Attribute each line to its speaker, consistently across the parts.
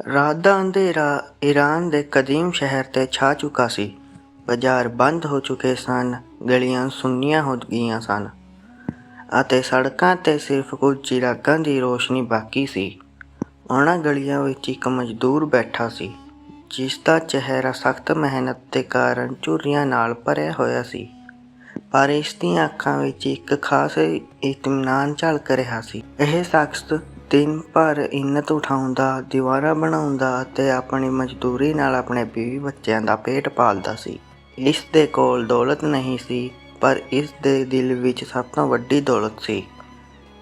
Speaker 1: ਰਾਤ ਦਾ ਅੰਧੇਰਾ ਈਰਾਨ ਦੇ ਕਦੀਮ ਸ਼ਹਿਰ ਤੇ ਛਾ ਚੁੱਕਾ ਸੀ। ਬਾਜ਼ਾਰ ਬੰਦ ਹੋ ਚੁੱਕੇ ਸਨ, ਗਲੀਆਂ ਸੁੰਨੀਆਂ ਹੋ ਗਈਆਂ ਸਨ ਅਤੇ ਸੜਕਾਂ ਤੇ ਸਿਰਫ ਕੁਝ ਚਿਰਾਗਾਂ ਦੀ ਰੋਸ਼ਨੀ ਬਾਕੀ ਸੀ। ਉਹਨਾਂ ਗਲੀਆਂ ਵਿੱਚ ਇੱਕ ਮਜ਼ਦੂਰ ਬੈਠਾ ਸੀ, ਜਿਸ ਦਾ ਚਿਹਰਾ ਸਖਤ ਮਿਹਨਤ ਦੇ ਕਾਰਨ ਝੁਰੀਆਂ ਨਾਲ ਭਰਿਆ ਹੋਇਆ ਸੀ, ਪਰ ਇਸ ਦੀਆਂ ਅੱਖਾਂ ਵਿੱਚ ਇੱਕ ਖਾਸ ਇਤਮਾਨਾਨ ਝਲਕ ਰਿਹਾ ਸੀ। ਇਹ ਸ਼ਖਸ ਦਿਨ ਭਰ ਇੰਨਤ ਉਠਾਉਂਦਾ, ਦੀਵਾਰਾਂ ਬਣਾਉਂਦਾ ਅਤੇ ਆਪਣੀ ਮਜ਼ਦੂਰੀ ਨਾਲ ਆਪਣੇ ਬੀਵੀ ਬੱਚਿਆਂ ਦਾ ਪੇਟ ਪਾਲਦਾ ਸੀ। ਇਸ ਦੇ ਕੋਲ ਦੌਲਤ ਨਹੀਂ ਸੀ, ਪਰ ਇਸ ਦੇ ਦਿਲ ਵਿੱਚ ਸਭ ਤੋਂ ਵੱਡੀ ਦੌਲਤ ਸੀ।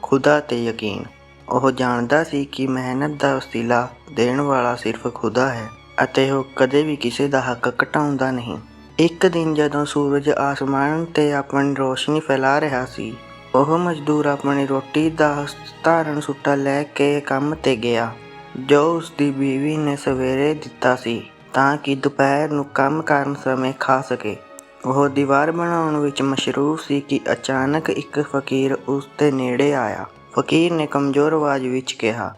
Speaker 1: ਖੁਦਾ ਤੇ ਯਕੀਨ। ਉਹ ਜਾਣਦਾ ਸੀ ਕਿ ਮਿਹਨਤ ਦਾ ਵਸੀਲਾ ਦੇਣ ਵਾਲਾ ਸਿਰਫ ਖੁਦਾ ਹੈ ਅਤੇ ਉਹ ਕਦੇ ਵੀ ਕਿਸੇ ਦਾ ਹੱਕ ਘਟਾਉਂਦਾ ਨਹੀਂ। ਇੱਕ ਦਿਨ ਜਦੋਂ ਸੂਰਜ ਆਸਮਾਨ ਤੇ ਆਪਣੀ ਰੋਸ਼ਨੀ ਫੈਲਾ ਰਿਹਾ ਸੀ ਉਹ ਮਜ਼ਦੂਰ ਆਪਣੀ ਰੋਟੀ ਦਾ ਧਾਰਨ ਸੁੱਟਾ ਲੈ ਕੇ ਕੰਮ ਤੇ ਗਿਆ, ਜੋ ਉਸ ਦੀ ਬੀਵੀ ਨੇ ਸਵੇਰੇ ਦਿੱਤਾ ਸੀ, ਤਾਂ ਕਿ ਦੁਪਹਿਰ ਨੂੰ ਕੰਮ ਕਰਨ ਸਮੇਂ ਖਾ ਸਕੇ। ਉਹ ਦੀਵਾਰ ਬਣਾਉਣ ਵਿੱਚ ਮਸ਼ਰੂਫ ਸੀ ਕਿ ਅਚਾਨਕ ਇੱਕ ਫਕੀਰ ਉਸ ਦੇ ਨੇੜੇ ਆਇਆ। ਫਕੀਰ ਨੇ ਕਮਜ਼ੋਰ ਆਵਾਜ਼ ਵਿੱਚ ਕਿਹਾ,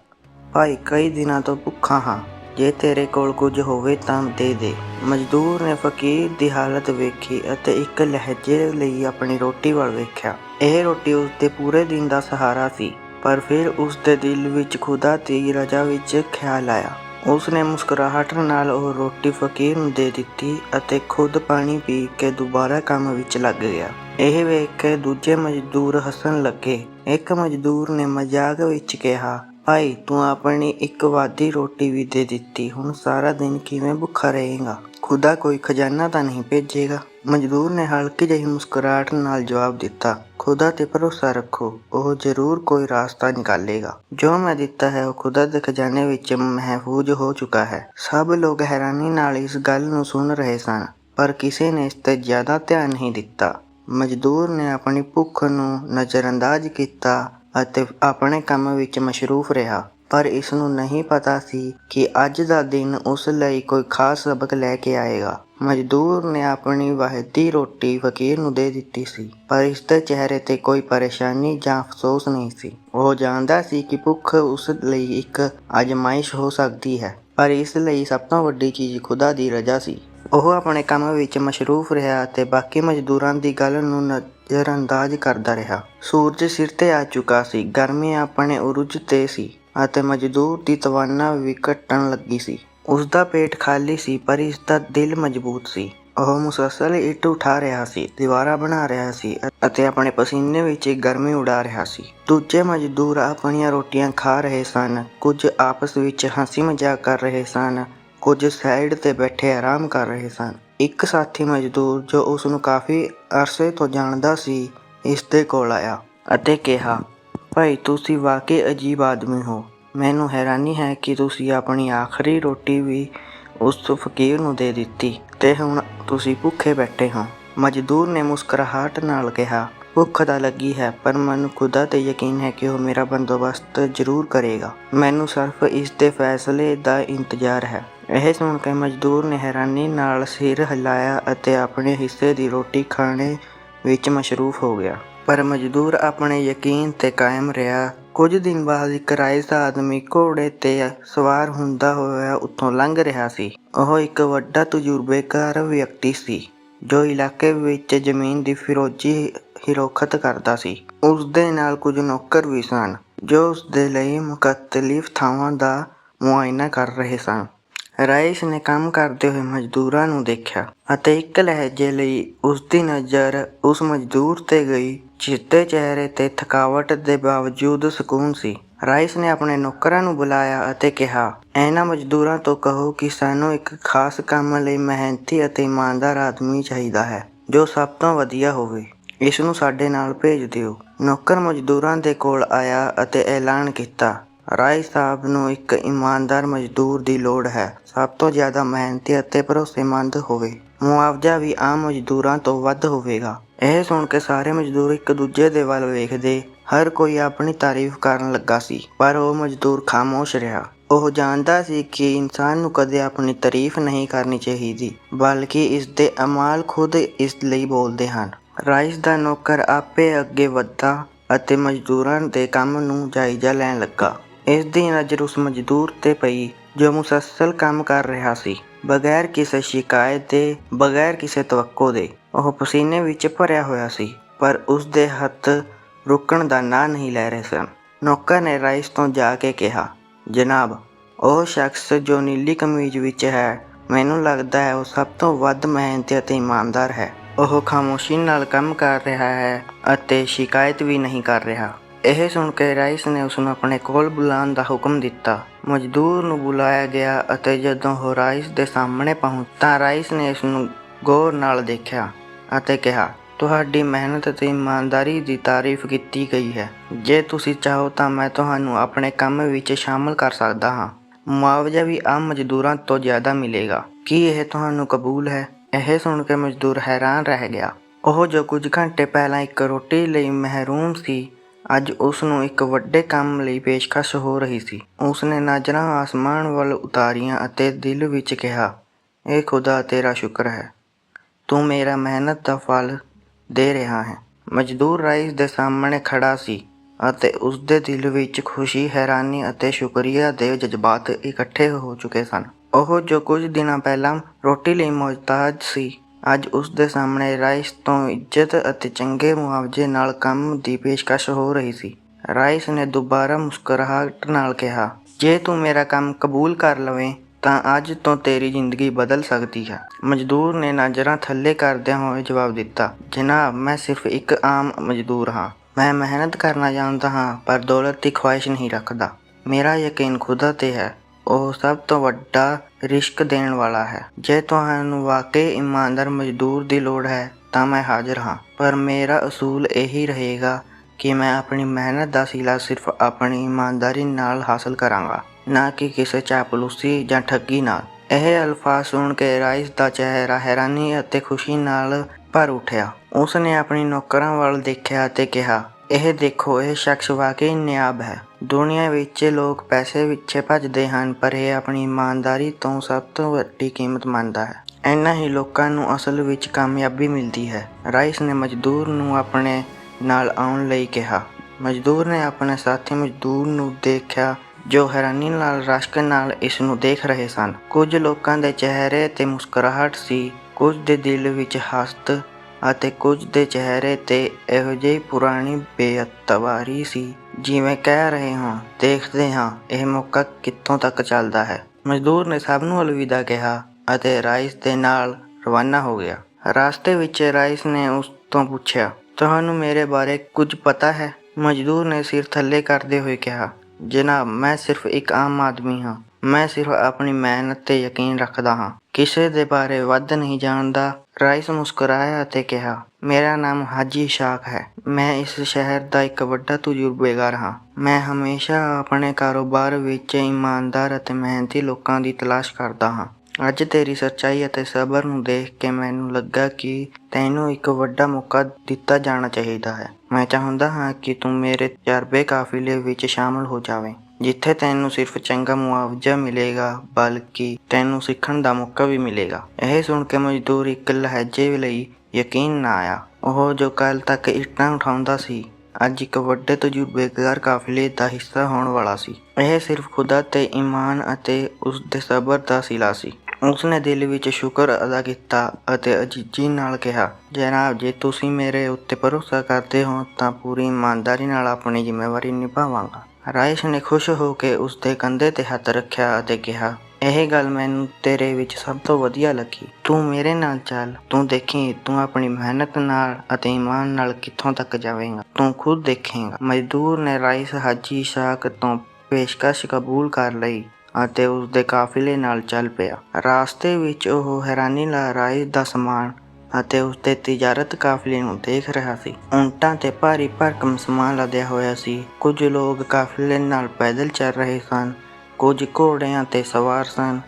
Speaker 1: ਭਾਈ, ਕਈ ਦਿਨਾਂ ਤੋਂ ਭੁੱਖਾ ਹਾਂ। ਜੇ ਤੇਰੇ ਕੋਲ ਕੁਝ ਹੋਵੇ ਤਾਂ ਦੇ ਦੇ। ਮਜ਼ਦੂਰ ਨੇ ਫਕੀਰ ਦੀ ਹਾਲਤ ਵੇਖੀ ਅਤੇ ਇੱਕ ਲਹਿਜੇ ਲਈ ਆਪਣੀ ਰੋਟੀ ਵੱਲ ਵੇਖਿਆ। ਇਹ ਰੋਟੀ ਉਸਦੇ ਪੂਰੇ ਦਿਨ ਦਾ ਸਹਾਰਾ ਸੀ, ਪਰ ਫਿਰ ਉਸਦੇ ਦਿਲ ਵਿੱਚ ਖੁਦਾ ਦੀ ਰਜ਼ਾ ਵਿੱਚ ਖਿਆਲ ਆਇਆ। ਉਸਨੇ ਮੁਸਕਰਾਹਟ ਨਾਲ ਉਹ ਰੋਟੀ ਫਕੀਰ ਨੂੰ ਦੇ ਦਿੱਤੀ ਅਤੇ ਖੁਦ ਪਾਣੀ ਪੀ ਕੇ ਦੁਬਾਰਾ ਕੰਮ ਵਿੱਚ ਲੱਗ ਗਿਆ। ਇਹ ਵੇਖ ਕੇ ਦੂਜੇ ਮਜ਼ਦੂਰ ਹੱਸਣ ਲੱਗੇ। ਇੱਕ ਮਜ਼ਦੂਰ ਨੇ ਮਜ਼ਾਕ ਵਿੱਚ ਕਿਹਾ, ਭਾਈ, ਤੂੰ ਆਪਣੀ ਇੱਕ ਵਾਦੀ ਰੋਟੀ ਵੀ ਦੇ ਦਿੱਤੀ, ਹੁਣ ਸਾਰਾ ਦਿਨ ਕਿਵੇਂ ਭੁੱਖਾ ਰਹੇਗਾ? ਖੁਦਾ ਕੋਈ ਖਜ਼ਾਨਾ ਤਾਂ ਨਹੀਂ ਭੇਜੇਗਾ? ਮਜ਼ਦੂਰ ਨੇ ਹਲਕੀ ਜਿਹੀ ਮੁਸਕਰਾਹਟ ਨਾਲ ਜਵਾਬ ਦਿੱਤਾ ਖੁਦਾ ਤੇ ਭਰੋਸਾ ਰੱਖੋ, ਉਹ ਜ਼ਰੂਰ ਕੋਈ ਰਾਸਤਾ ਨਿਕਾਲੇਗਾ। ਜੋ ਮੈਂ ਦਿੱਤਾ ਹੈ, ਉਹ ਖੁਦਾ ਦੇ ਖਜ਼ਾਨੇ ਵਿੱਚ ਮਹਿਫੂਜ਼ ਹੋ ਚੁੱਕਾ ਹੈ। ਸਭ ਲੋਕ ਹੈਰਾਨੀ ਨਾਲ ਇਸ ਗੱਲ ਨੂੰ ਸੁਣ ਰਹੇ ਸਨ, ਪਰ ਕਿਸੇ ਨੇ ਇਸ ਤੇ ਜ਼ਿਆਦਾ ਧਿਆਨ ਨਹੀਂ ਦਿੱਤਾ। ਮਜ਼ਦੂਰ ਨੇ ਆਪਣੀ ਭੁੱਖ ਨੂੰ ਨਜ਼ਰਅੰਦਾਜ਼ ਕੀਤਾ ਅਤੇ ਆਪਣੇ ਕੰਮ ਵਿੱਚ ਮਸ਼ਰੂਫ ਰਿਹਾ। ਪਰ ਇਸ ਨੂੰ ਨਹੀਂ ਪਤਾ ਸੀ ਕਿ ਅੱਜ ਦਾ ਦਿਨ ਉਸ ਲਈ ਕੋਈ ਖਾਸ ਸਬਕ ਲੈ ਕੇ ਆਏਗਾ। ਮਜ਼ਦੂਰ ਨੇ ਆਪਣੀ ਵਾਹਿਦੀ ਰੋਟੀ ਫਕੀਰ ਨੂੰ ਦੇ ਦਿੱਤੀ ਸੀ, ਪਰ ਇਸ ਦੇ ਚਿਹਰੇ ਤੇ ਕੋਈ ਪਰੇਸ਼ਾਨੀ ਜਾਂ ਅਫਸੋਸ ਨਹੀਂ ਸੀ। ਉਹ ਜਾਣਦਾ ਸੀ ਕਿ ਭੁੱਖ ਉਸ ਲਈ ਇੱਕ ਅਜਮਾਇਸ਼ ਹੋ ਸਕਦੀ ਹੈ, ਪਰ ਇਸ ਲਈ ਸਭ ਤੋਂ ਵੱਡੀ ਚੀਜ਼ ਖੁਦਾ ਦੀ ਰਜ਼ਾ ਸੀ। ਉਹ ਆਪਣੇ ਕੰਮ ਵਿੱਚ ਮਸ਼ਰੂਫ ਰਿਹਾ ਅਤੇ ਬਾਕੀ ਮਜ਼ਦੂਰਾਂ ਦੀ ਗੱਲ ਨੂੰ ਨਜ਼ਰਅੰਦਾਜ਼ ਕਰਦਾ ਰਿਹਾ। ਸੂਰਜ ਸਿਰ ਤੇ ਆ ਚੁੱਕਾ ਸੀ, ਗਰਮੀ ਆਪਣੇ ਉਰਜ ਤੇ ਸੀ। ਅਤੇ ਮਜ਼ਦੂਰ ਦੀ ਤਵਾਨਾ ਵੀ ਘਟਣ ਲੱਗੀ ਸੀ। ਉਸ ਦਾ ਪੇਟ ਖਾਲੀ ਸੀ, ਪਰ ਇਸ ਦਾ ਦਿਲ ਮਜ਼ਬੂਤ ਸੀ। ਉਹ ਮੁਸਲਸਲ ਇੱਟ ਉਠਾ ਰਿਹਾ ਸੀ, ਦੀਵਾਰਾਂ ਬਣਾ ਰਿਹਾ ਸੀ ਅਤੇ ਆਪਣੇ ਪਸੀਨੇ ਵਿੱਚ ਗਰਮੀ ਉਡਾ ਰਿਹਾ ਸੀ। ਦੂਜੇ ਮਜ਼ਦੂਰ ਆਪਣੀਆਂ ਰੋਟੀਆਂ ਖਾ ਰਹੇ ਸਨ। ਕੁਝ ਆਪਸ ਵਿੱਚ ਹੰਸੀ ਮਜ਼ਾਕ ਕਰ ਰਹੇ ਸਨ। ਕੁਝ ਸਾਈਡ ਤੇ ਬੈਠੇ ਆਰਾਮ ਕਰ ਰਹੇ ਸਨ। ਇੱਕ ਸਾਥੀ ਮਜ਼ਦੂਰ ਜੋ ਉਸ ਨੂੰ ਕਾਫੀ ਅਰਸੇ ਤੋਂ ਜਾਣਦਾ ਸੀ ਇਸ ਦੇ ਕੋਲ ਆਇਆ ਅਤੇ ਕਿਹਾ ਭਾਈ ਤੁਸੀਂ ਵਾਕਈ ਅਜੀਬ ਆਦਮੀ ਹੋ। ਮੈਨੂੰ ਹੈਰਾਨੀ ਹੈ ਕਿ ਤੁਸੀਂ ਆਪਣੀ ਆਖਰੀ ਰੋਟੀ ਵੀ ਉਸ ਫਕੀਰ ਨੂੰ ਦੇ ਦਿੱਤੀ ਤੇ ਹੁਣ ਤੁਸੀਂ ਭੁੱਖੇ ਬੈਠੇ ਹੋ। ਮਜ਼ਦੂਰ ਨੇ ਮੁਸਕਰਾਹਟ ਨਾਲ ਕਿਹਾ, ਭੁੱਖ ਤਾਂ ਲੱਗੀ ਹੈ, ਪਰ ਮੈਨੂੰ ਖੁਦਾ ਤੇ ਯਕੀਨ ਹੈ ਕਿ ਉਹ ਮੇਰਾ ਬੰਦੋਬਸਤ ਜ਼ਰੂਰ ਕਰੇਗਾ। ਮੈਨੂੰ ਸਿਰਫ ਇਸ ਦੇ ਫੈਸਲੇ ਦਾ ਇੰਤਜ਼ਾਰ ਹੈ। ਇਹ ਸੁਣ ਕੇ ਮਜ਼ਦੂਰ ਨੇ ਹੈਰਾਨੀ ਨਾਲ ਸਿਰ ਹਿਲਾਇਆ ਅਤੇ ਆਪਣੇ ਹਿੱਸੇ ਦੀ ਰੋਟੀ ਖਾਣੇ ਵਿੱਚ ਮਸ਼ਰੂਫ ਹੋ ਗਿਆ। ਪਰ ਮਜ਼ਦੂਰ ਆਪਣੇ ਯਕੀਨ ਤੇ ਕਾਇਮ ਰਿਹਾ। ਕੁਝ ਦਿਨ ਬਾਅਦ ਇੱਕ ਰਾਇਸ ਦਾ ਆਦਮੀ ਘੋੜੇ ਤੇ ਸਵਾਰ ਹੁੰਦਾ ਹੋਇਆ ਉੱਥੋਂ ਲੰਘ ਰਿਹਾ ਸੀ। ਉਹ ਇੱਕ ਵੱਡਾ ਤਜਰਬੇਕਾਰ ਵਿਅਕਤੀ ਸੀ, ਜੋ ਇਲਾਕੇ ਵਿੱਚ ਜ਼ਮੀਨ ਦੀ ਫਿਰੋਜੀ ਹਿਰੋਖਤ ਕਰਦਾ ਸੀ। ਉਸ ਦੇ ਨਾਲ ਕੁਝ ਨੌਕਰ ਵੀ ਸਨ, ਜੋ ਉਸ ਦੇ ਲਈ ਮੁਖਤਲਿਫ ਥਾਵਾਂ ਦਾ ਮੁਆਇਨਾ ਕਰ ਰਹੇ ਸਨ। ਰਾਈਸ ਨੇ ਕੰਮ ਕਰਦੇ ਹੋਏ ਮਜ਼ਦੂਰਾਂ ਨੂੰ ਦੇਖਿਆ ਅਤੇ ਇੱਕ ਲਹਿਜੇ ਲਈ ਉਸ ਦੀ ਨਜ਼ਰ ਉਸ ਮਜ਼ਦੂਰ ਤੇ ਗਈ। ਜਿਸਦੇ ਚਿਹਰੇ ਤੇ ਥਕਾਵਟ ਦੇ ਬਾਵਜੂਦ ਸਕੂਨ ਸੀ। ਰਾਈਸ ਨੇ ਆਪਣੇ ਨੌਕਰਾਂ ਨੂੰ ਬੁਲਾਇਆ ਅਤੇ ਕਿਹਾ, ਇਹਨਾਂ ਮਜ਼ਦੂਰਾਂ ਤੋਂ ਕਹੋ ਕਿ ਸਾਨੂੰ ਇੱਕ ਖਾਸ ਕੰਮ ਲਈ ਮਿਹਨਤੀ ਅਤੇ ਇਮਾਨਦਾਰ ਆਦਮੀ ਚਾਹੀਦਾ ਹੈ, ਜੋ ਸਭ ਤੋਂ ਵਧੀਆ ਹੋਵੇ। ਇਸ ਨੂੰ ਸਾਡੇ ਨਾਲ ਭੇਜ ਦਿਓ। ਨੌਕਰ ਮਜ਼ਦੂਰਾਂ ਦੇ ਕੋਲ ਆਇਆ ਅਤੇ ਐਲਾਨ ਕੀਤਾ, ਰਾਈਸ ਸਾਹਿਬ ਨੂੰ ਇੱਕ ਇਮਾਨਦਾਰ ਮਜ਼ਦੂਰ ਦੀ ਲੋੜ ਹੈ, ਸਭ ਤੋਂ ਜ਼ਿਆਦਾ ਮਿਹਨਤੀ ਅਤੇ ਭਰੋਸੇਮੰਦ ਹੋਵੇ। ਮੁਆਵਜ਼ਾ ਵੀ ਆਮ ਮਜ਼ਦੂਰਾਂ ਤੋਂ ਵੱਧ ਹੋਵੇਗਾ। ਇਹ ਸੁਣ ਕੇ ਸਾਰੇ ਮਜ਼ਦੂਰ ਇੱਕ ਦੂਜੇ ਦੇ ਵੱਲ ਵੇਖਦੇ, ਹਰ ਕੋਈ ਆਪਣੀ ਤਾਰੀਫ ਕਰਨ ਲੱਗਾ ਸੀ, ਪਰ ਉਹ ਮਜ਼ਦੂਰ ਖਾਮੋਸ਼ ਰਿਹਾ। ਉਹ ਜਾਣਦਾ ਸੀ ਕਿ ਇਨਸਾਨ ਨੂੰ ਕਦੇ ਆਪਣੀ ਤਾਰੀਫ ਨਹੀਂ ਕਰਨੀ ਚਾਹੀਦੀ, ਬਲਕਿ ਇਸ ਦੇ ਅਮਾਲ ਖੁਦ ਇਸ ਲਈ ਬੋਲਦੇ ਹਨ। ਰਾਈਸ ਦਾ ਨੌਕਰ ਆਪੇ ਅੱਗੇ ਵਧਾ ਅਤੇ ਮਜ਼ਦੂਰਾਂ ਦੇ ਕੰਮ ਨੂੰ ਜਾਇਜ਼ਾ ਲੈਣ ਲੱਗਾ। ਇਸ ਦੀ ਨਜ਼ਰ ਉਸ ਮਜ਼ਦੂਰ ਤੇ ਪਈ, ਜੋ ਮੁਸਲਸਲ ਕੰਮ ਕਰ ਰਿਹਾ ਸੀ, ਬਗੈਰ ਕਿਸੇ ਸ਼ਿਕਾਇਤ ਦੇ, ਬਗੈਰ ਕਿਸੇ ਤਵੱਕੋ ਦੇ। ਉਹ ਪਸੀਨੇ ਵਿੱਚ ਭਰਿਆ ਹੋਇਆ ਸੀ, ਪਰ ਉਸ ਦੇ ਹੱਥ ਰੁਕਣ ਦਾ ਨਾਂ ਨਹੀਂ ਲੈ ਰਹੇ ਸਨ। ਨੌਕਰ ਨੇ ਰਾਈਸ ਤੋਂ ਜਾ ਕੇ ਕਿਹਾ, ਜਨਾਬ, ਉਹ ਸ਼ਖਸ ਜੋ ਨੀਲੀ ਕਮੀਜ਼ ਵਿੱਚ ਹੈ, ਮੈਨੂੰ ਲੱਗਦਾ ਹੈ ਉਹ ਸਭ ਤੋਂ ਵੱਧ ਮਿਹਨਤੀ ਅਤੇ ਇਮਾਨਦਾਰ ਹੈ। ਉਹ ਖਾਮੋਸ਼ੀ ਨਾਲ ਕੰਮ ਕਰ ਰਿਹਾ ਹੈ ਅਤੇ ਸ਼ਿਕਾਇਤ ਵੀ ਨਹੀਂ ਕਰ ਰਿਹਾ। ਇਹ ਸੁਣ ਕੇ ਰਾਈਸ ਨੇ ਉਸ ਨੂੰ ਆਪਣੇ ਕੋਲ ਬੁਲਾਉਣ ਦਾ ਹੁਕਮ ਦਿੱਤਾ। ਮਜ਼ਦੂਰ ਨੂੰ ਬੁਲਾਇਆ ਗਿਆ ਅਤੇ ਜਦੋਂ ਉਹ ਰਾਈਸ ਦੇ ਸਾਹਮਣੇ ਪਹੁੰਚਾ ਰਾਈਸ ਨੇ ਉਸ ਨੂੰ ਗੌਰ ਨਾਲ ਦੇਖਿਆ। ਅਤੇ ਕਿਹਾ, ਤੁਹਾਡੀ ਮਿਹਨਤ ਅਤੇ ਇਮਾਨਦਾਰੀ ਦੀ ਤਾਰੀਫ ਕੀਤੀ ਗਈ ਹੈ। ਜੇ ਤੁਸੀਂ ਚਾਹੋ ਤਾਂ ਮੈਂ ਤੁਹਾਨੂੰ ਆਪਣੇ ਕੰਮ ਵਿੱਚ ਸ਼ਾਮਲ ਕਰ ਸਕਦਾ ਹਾਂ। ਮੁਆਵਜ਼ਾ ਵੀ ਆਮ ਮਜ਼ਦੂਰਾਂ ਤੋਂ ਜ਼ਿਆਦਾ ਮਿਲੇਗਾ। ਕੀ ਇਹ ਤੁਹਾਨੂੰ ਕਬੂਲ ਹੈ? ਇਹ ਸੁਣ ਕੇ ਮਜ਼ਦੂਰ ਹੈਰਾਨ ਰਹਿ ਗਿਆ। ਉਹ ਜੋ ਕੁਝ ਘੰਟੇ ਪਹਿਲਾਂ ਇੱਕ ਰੋਟੀ ਲਈ ਮਹਿਰੂਮ ਸੀ, ਅੱਜ ਉਸ ਨੂੰ ਇੱਕ ਵੱਡੇ ਕੰਮ ਲਈ ਪੇਸ਼ਕਸ਼ ਹੋ ਰਹੀ ਸੀ। ਉਸ ਨੇ ਨਜ਼ਰਾਂ ਆਸਮਾਨ ਵੱਲ ਉਤਾਰੀਆਂ ਅਤੇ ਦਿਲ ਵਿੱਚ ਕਿਹਾ, ਇਹ ਖੁਦਾ ਤੇਰਾ ਸ਼ੁਕਰ ਹੈ। ਤੂੰ ਮੇਰਾ ਮਿਹਨਤ ਦਾ ਫਲ ਦੇ ਰਿਹਾ ਹੈ। ਮਜ਼ਦੂਰ ਰਾਈਸ ਦੇ ਸਾਹਮਣੇ ਖੜਾ ਸੀ ਅਤੇ ਉਸ ਦੇ ਦਿਲ ਵਿੱਚ ਖੁਸ਼ੀ, ਹੈਰਾਨੀ ਅਤੇ ਸ਼ੁਕਰੀਆ ਦੇ ਜਜ਼ਬਾਤ ਇਕੱਠੇ ਹੋ ਚੁੱਕੇ ਸਨ। ਉਹ ਜੋ ਕੁਝ ਦਿਨਾਂ ਪਹਿਲਾਂ ਰੋਟੀ ਲਈ ਮੁਹਤਾਜ ਸੀ, ਅੱਜ ਉਸ ਦੇ ਸਾਹਮਣੇ ਰਾਈਸ ਤੋਂ ਇੱਜ਼ਤ ਅਤੇ ਚੰਗੇ ਮੁਆਵਜ਼ੇ ਨਾਲ ਕੰਮ ਦੀ ਪੇਸ਼ਕਸ਼ ਹੋ ਰਹੀ ਸੀ। ਰਾਈਸ ਨੇ ਦੁਬਾਰਾ ਮੁਸਕਰਾਹਟ ਨਾਲ ਕਿਹਾ, ਜੇ ਤੂੰ ਮੇਰਾ ਕੰਮ ਕਬੂਲ ਕਰ ਲਵੇਂ ਤਾਂ ਅੱਜ ਤੋਂ ਤੇਰੀ ਜ਼ਿੰਦਗੀ ਬਦਲ ਸਕਦੀ ਹੈ। ਮਜ਼ਦੂਰ ਨੇ ਨਜ਼ਰਾਂ ਥੱਲੇ ਕਰਦਿਆਂ ਹੋਏ ਜਵਾਬ ਦਿੱਤਾ, ਜਨਾਬ, ਮੈਂ ਸਿਰਫ ਇੱਕ ਆਮ ਮਜ਼ਦੂਰ ਹਾਂ। ਮੈਂ ਮਿਹਨਤ ਕਰਨਾ ਜਾਣਦਾ ਹਾਂ, ਪਰ ਦੌਲਤ ਦੀ ਖੁਆਇਸ਼ ਨਹੀਂ ਰੱਖਦਾ। ਮੇਰਾ ਯਕੀਨ ਖੁਦਾ ਤੇ ਹੈ। ਉਹ ਸਭ ਤੋਂ ਵੱਡਾ ਰਿਸ਼ਕ ਦੇਣ ਵਾਲਾ ਹੈ। ਜੇ ਤੁਹਾਨੂੰ ਵਾਕਈ ਇਮਾਨਦਾਰ ਮਜ਼ਦੂਰ ਦੀ ਲੋੜ ਹੈ, ਤਾਂ ਮੈਂ ਹਾਜ਼ਰ ਹਾਂ। ਪਰ ਮੇਰਾ ਅਸੂਲ ਇਹੀ ਰਹੇਗਾ ਕਿ ਮੈਂ ਆਪਣੀ ਮਿਹਨਤ ਦਾ ਸਿਲਾ ਸਿਰਫ ਆਪਣੀ ਇਮਾਨਦਾਰੀ ਨਾਲ ਹਾਸਲ ਕਰਾਂਗਾ। ਨਾ ਕਿ ਕਿਸੇ ਚਾਪਲੂਸੀ ਜਾਂ ਠੱਗੀ ਨਾਲ। ਇਹ ਅਲਫਾਜ਼ ਸੁਣ ਕੇ ਰਾਈਸ ਦਾ ਚਿਹਰਾ ਹੈਰਾਨੀ ਅਤੇ ਖੁਸ਼ੀ ਨਾਲ ਭਰ ਉੱਠਿਆ। ਉਸ ਨੇ ਆਪਣੀ ਨੌਕਰਾਂ ਵੱਲ ਦੇਖਿਆ ਅਤੇ ਕਿਹਾ, ਇਹ ਦੇਖੋ, ਇਹ ਸ਼ਖਸ ਵਾਕਈ ਨਿਆਬ ਹੈ। ਦੁਨੀਆ ਵਿੱਚ ਲੋਕ ਪੈਸੇ ਪਿੱਛੇ ਭੱਜਦੇ ਹਨ, ਪਰ ਇਹ ਆਪਣੀ ਇਮਾਨਦਾਰੀ ਤੋਂ ਸਭ ਤੋਂ ਵੱਡੀ ਕੀਮਤ ਮੰਨਦਾ ਹੈ। ਇੰਨਾ ਹੀ ਲੋਕਾਂ ਨੂੰ ਅਸਲ ਵਿੱਚ ਕਾਮਯਾਬੀ ਮਿਲਦੀ ਹੈ। ਰਾਈਸ ਨੇ ਮਜ਼ਦੂਰ ਨੂੰ ਆਪਣੇ ਨਾਲ ਆਉਣ ਲਈ ਕਿਹਾ। ਮਜ਼ਦੂਰ ਨੇ ਆਪਣੇ ਸਾਥੀ ਮਜ਼ਦੂਰ ਨੂੰ ਦੇਖਿਆ ਜੋ ਹੈਰਾਨੀ ਨਾਲ, ਰਸ਼ਕ ਨਾਲ ਇਸ ਨੂੰ ਦੇਖ ਰਹੇ ਸਨ। ਕੁਝ ਲੋਕਾਂ ਦੇ ਚਿਹਰੇ ਤੇ ਮੁਸਕਰਾਹਟ ਸੀ, ਕੁਝ ਦੇ ਦਿਲ ਵਿੱਚ ਹਸਤ ਅਤੇ ਕੁਝ ਦੇ ਚਿਹਰੇ ਤੇ ਇਹੋ ਜਿਹੀ ਪੁਰਾਣੀ ਬੇਅਤਵਾਰੀ ਸੀ, ਜਿਵੇਂ ਕਹਿ ਰਹੇ ਹਾਂ, ਦੇਖਦੇ ਹਾਂ, ਇਹ ਮੌਕਾ ਕਿੱਥੋਂ ਤੱਕ ਚੱਲਦਾ ਹੈ। ਮਜ਼ਦੂਰ ਨੇ ਸਭ ਨੂੰ ਅਲਵਿਦਾ ਕਿਹਾ ਅਤੇ ਰਾਈਸ ਦੇ ਨਾਲ ਰਵਾਨਾ ਹੋ ਗਿਆ। ਰਾਸਤੇ ਵਿੱਚ ਰਾਈਸ ਨੇ ਉਸ ਤੋਂ ਪੁੱਛਿਆ, ਤੁਹਾਨੂੰ ਮੇਰੇ ਬਾਰੇ ਕੁਝ ਪਤਾ ਹੈ? ਮਜ਼ਦੂਰ ਨੇ ਸਿਰ ਥੱਲੇ ਕਰਦੇ ਹੋਏ ਕਿਹਾ ਜਨਾਬ ਮੈਂ ਸਿਰਫ ਇੱਕ ਆਮ ਆਦਮੀ ਹਾਂ। ਮੈਂ ਸਿਰਫ ਆਪਣੀ ਮਿਹਨਤ ਤੇ ਯਕੀਨ ਰੱਖਦਾ ਹਾਂ। ਕਿਸੇ ਦੇ ਬਾਰੇ ਵੱਧ ਨਹੀਂ ਜਾਣਦਾ, ਰਾਈਸ ਮੁਸਕਰਾਇਆ ਅਤੇ ਕਿਹਾ, ਮੇਰਾ ਨਾਮ ਹਾਜੀ ਸ਼ਾਕ ਹੈ। ਮੈਂ ਇਸ ਸ਼ਹਿਰ ਦਾ ਇੱਕ ਵੱਡਾ ਤਜਰਬੇਕਾਰ ਹਾਂ। ਮੈਂ ਹਮੇਸ਼ਾ ਆਪਣੇ ਕਾਰੋਬਾਰ ਵਿੱਚ ਇਮਾਨਦਾਰ ਅਤੇ ਮਿਹਨਤੀ ਲੋਕਾਂ ਦੀ ਤਲਾਸ਼ ਕਰਦਾ ਹਾਂ। ਅੱਜ ਤੇਰੀ ਸੱਚਾਈ ਅਤੇ ਸਬਰ ਨੂੰ ਦੇਖ ਕੇ ਮੈਨੂੰ ਲੱਗਾ ਕਿ ਤੈਨੂੰ ਇੱਕ ਵੱਡਾ ਮੌਕਾ ਦਿੱਤਾ ਜਾਣਾ ਚਾਹੀਦਾ ਹੈ। ਮੈਂ ਚਾਹੁੰਦਾ ਹਾਂ ਕਿ ਤੂੰ ਮੇਰੇ ਤਜਰਬੇ ਕਾਫਿਲੇ ਵਿੱਚ ਸ਼ਾਮਲ ਹੋ ਜਾਵੇਂ, ਜਿੱਥੇ ਤੈਨੂੰ ਸਿਰਫ ਚੰਗਾ ਮੁਆਵਜ਼ਾ ਮਿਲੇਗਾ, ਬਲਕਿ ਤੈਨੂੰ ਸਿੱਖਣ ਦਾ ਮੌਕਾ ਵੀ ਮਿਲੇਗਾ। ਇਹ ਸੁਣ ਕੇ ਮਜ਼ਦੂਰ ਇੱਕ ਲਹਿਜੇ ਲਈ ਯਕੀਨ ਨਾ ਆਇਆ। ਉਹ ਜੋ ਕੱਲ ਤੱਕ ਇੱਟਾਂ ਉਠਾਉਂਦਾ ਸੀ, ਅੱਜ ਇੱਕ ਵੱਡੇ ਤਜਰਬੇਕਾਰ ਕਾਫਿਲੇ ਦਾ ਹਿੱਸਾ ਹੋਣ ਵਾਲਾ ਸੀ। ਇਹ ਸਿਰਫ ਖੁਦਾ ਤੇ ਈਮਾਨ ਅਤੇ ਉਸ ਦੇ ਸਬਰ ਦਾ ਸਿਲਾ ਸੀ। ਉਸਨੇ ਦਿਲ ਵਿੱਚ ਸ਼ੁਕਰ ਅਦਾ ਕੀਤਾ ਅਤੇ ਅਜੀਜੀ ਨਾਲ ਕਿਹਾ, ਜਨਾਬ, ਜੇ ਤੁਸੀਂ ਮੇਰੇ ਉੱਤੇ ਭਰੋਸਾ ਕਰਦੇ ਹੋ, ਤਾਂ ਪੂਰੀ ਇਮਾਨਦਾਰੀ ਨਾਲ ਆਪਣੀ ਜ਼ਿੰਮੇਵਾਰੀ ਨਿਭਾਵਾਂਗਾ। ਰਾਇਸ਼ ਨੇ ਖੁਸ਼ ਹੋ ਕੇ ਉਸ ਦੇ ਕੰਧੇ ਤੇ ਹੱਥ ਰੱਖਿਆ ਅਤੇ ਕਿਹਾ, ਇਹ ਗੱਲ ਮੈਨੂੰ ਤੇਰੇ ਵਿੱਚ ਸਭ ਤੋਂ ਵਧੀਆ ਲੱਗੀ। ਤੂੰ ਮੇਰੇ ਨਾਲ ਚੱਲ, ਤੂੰ ਦੇਖੀ, ਤੂੰ ਆਪਣੀ ਮਿਹਨਤ ਨਾਲ ਅਤੇ ਇਮਾਨ ਨਾਲ ਕਿੱਥੋਂ ਤੱਕ ਜਾਵੇਂਗਾ? ਤੂੰ ਖੁਦ ਦੇਖੇਂਗਾ। ਮਜ਼ਦੂਰ ਨੇ ਰਾਈਸ ਹਾਜੀ ਸ਼ਾਕ ਤੋਂ ਪੇਸ਼ਕਸ਼ ਕਬੂਲ ਕਰ ਲਈ। ਅਤੇ ਉਸ ਦੇ ਕਾਫਿਲੇ ਨਾਲ ਚੱਲ ਪਿਆ। ਰਾਸਤੇ ਵਿੱਚ ਉਹ ਹੈਰਾਨੀ ਨਾਲ ਰਾਈਸ ਦਾ ਸਮਾਨ ਅਤੇ ਉਸ ਦੇ ਤਿਜਾਰਤ ਕਾਫਲੇ ਨੂੰ ਦੇਖ ਰਿਹਾ ਸੀ। ਊਂਟਾਂ ਤੇ ਭਾਰੀ ਭਰਕਮ ਸਮਾਨ ਲੱਦਿਆ ਹੋਇਆ ਸੀ। ਕੁਝ ਲੋਕ ਕਾਫਲੇ ਨਾਲ ਪੈਦਲ ਚੱਲ ਰਹੇ ਸਨ। ਕੁਝ ਘੋੜਿਆਂ ਤੇ ਸਵਾਰ ਸਨ